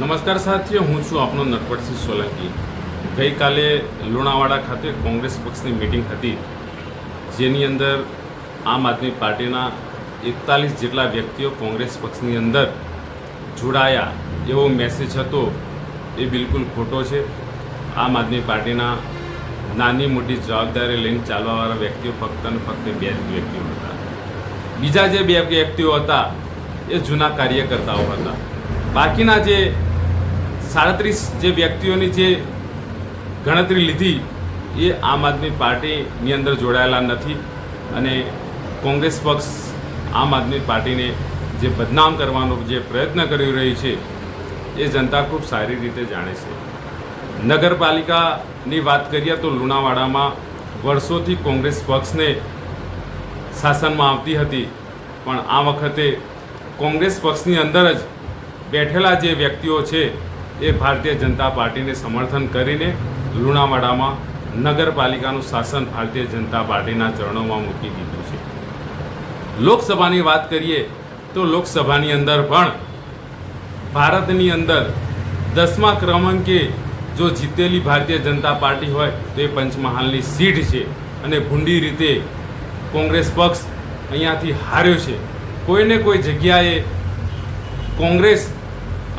નમસ્કાર સાથીઓ, હું છું આપનો નટવરસિંહ સોલંકી. ગઈકાલે લુણાવાડા ખાતે કોંગ્રેસ પક્ષની મિટિંગ હતી, જેની અંદર આમ આદમી પાર્ટીના એકતાલીસ જેટલા વ્યક્તિઓ કોંગ્રેસ પક્ષની અંદર જોડાયા એવો મેસેજ હતો, એ બિલકુલ ખોટો છે. આમ આદમી પાર્ટીના નાની મોટી જવાબદારી લઈને ચાલવાવાળા વ્યક્તિઓ ફક્ત અને ફક્ત બે જ વ્યક્તિઓ હતા. બીજા જે બે વ્યક્તિઓ હતા, એ જૂના કાર્યકર્તાઓ હતા. બાકીના જે સાડત્રીસ જે વ્યક્તિઓની જે ગણતરી લીધી, એ આમ આદમી પાર્ટીની અંદર જોડાયેલા નથી અને કોંગ્રેસ પક્ષ આમ આદમી પાર્ટીને જે બદનામ કરવાનો જે પ્રયત્ન કરી રહી છે, એ જનતા ખૂબ સારી રીતે જાણે છે. નગરપાલિકાની વાત કરીએ તો લુણાવાડામાં વર્ષોથી કોંગ્રેસ પક્ષને શાસનમાં આવતી હતી, પણ આ વખતે કોંગ્રેસ પક્ષની અંદર જ બેઠેલા જે વ્યક્તિઓ છે એ ભારતીય જનતા પાર્ટીને સમર્થન કરીને લુણાવાડામાં નગરપાલિકાનું શાસન ભારતીય જનતા પાર્ટીના ચરણોમાં મૂકી દીધું છે. લોકસભાની વાત કરીએ તો લોકસભાની અંદર પણ ભારતની અંદર દસમા ક્રમાંકે જો જીતેલી ભારતીય જનતા પાર્ટી હોય તો એ પંચમહાલની સીટ છે અને ભૂંડી રીતે કોંગ્રેસ પક્ષ અહીંયાથી હાર્યો છે. કોઈને કોઈ જગ્યાએ કોંગ્રેસ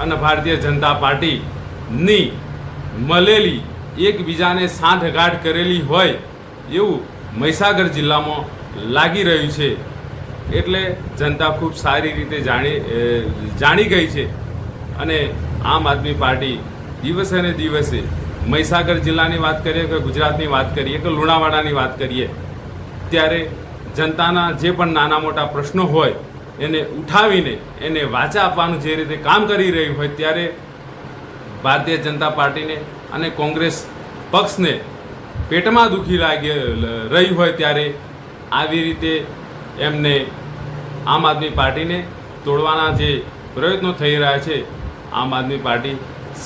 અને ભારતીય જનતા પાર્ટીની મળેલી એકબીજાને સાંઠગાંઠ કરેલી હોય એવું મહીસાગર જિલ્લામાં લાગી રહ્યું છે. એટલે જનતા ખૂબ સારી રીતે જાણી જાણી ગઈ છે. અને આમ આદમી પાર્ટી દિવસે ને દિવસે મહીસાગર જિલ્લાની વાત કરીએ કે ગુજરાતની વાત કરીએ કે લુણાવાડાની વાત કરીએ, ત્યારે જનતાના જે પણ નાના મોટા પ્રશ્નો હોય એને ઉઠાવીને એને વાચા આપવાનું જે રીતે કામ કરી રહ્યું હોય ત્યારે ભારતીય જનતા પાર્ટીને અને કોંગ્રેસ પક્ષને પેટમાં દુખી લાગી રહી હોય ત્યારે આવી રીતે એમને આમ આદમી પાર્ટીને તોડવાના જે પ્રયત્નો થઈ રહ્યા છે, આમ આદમી પાર્ટી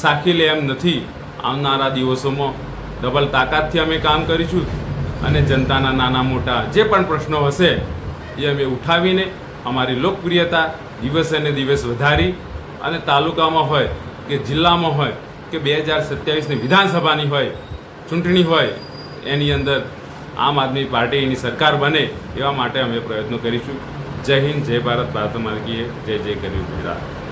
સાખી લે એમ નથી. આવનારા દિવસોમાં ડબલ તાકાતથી અમે કામ કરીશું અને જનતાના નાના મોટા જે પણ પ્રશ્નો હશે એ અમે ઉઠાવીને અમારી લોકપ્રિયતા દિવસે ને દિવસ વધારી અને તાલુકામાં હોય કે જિલ્લામાં હોય કે બે હજાર સત્યાવીસની વિધાનસભાની હોય, ચૂંટણી હોય, એની અંદર આમ આદમી પાર્ટીની સરકાર બને એવા માટે અમે પ્રયત્નો કરીશું. જય હિન્દ, જય ભારત ભારત માર્ગીએ જય જય કર્યું ગુજરાત.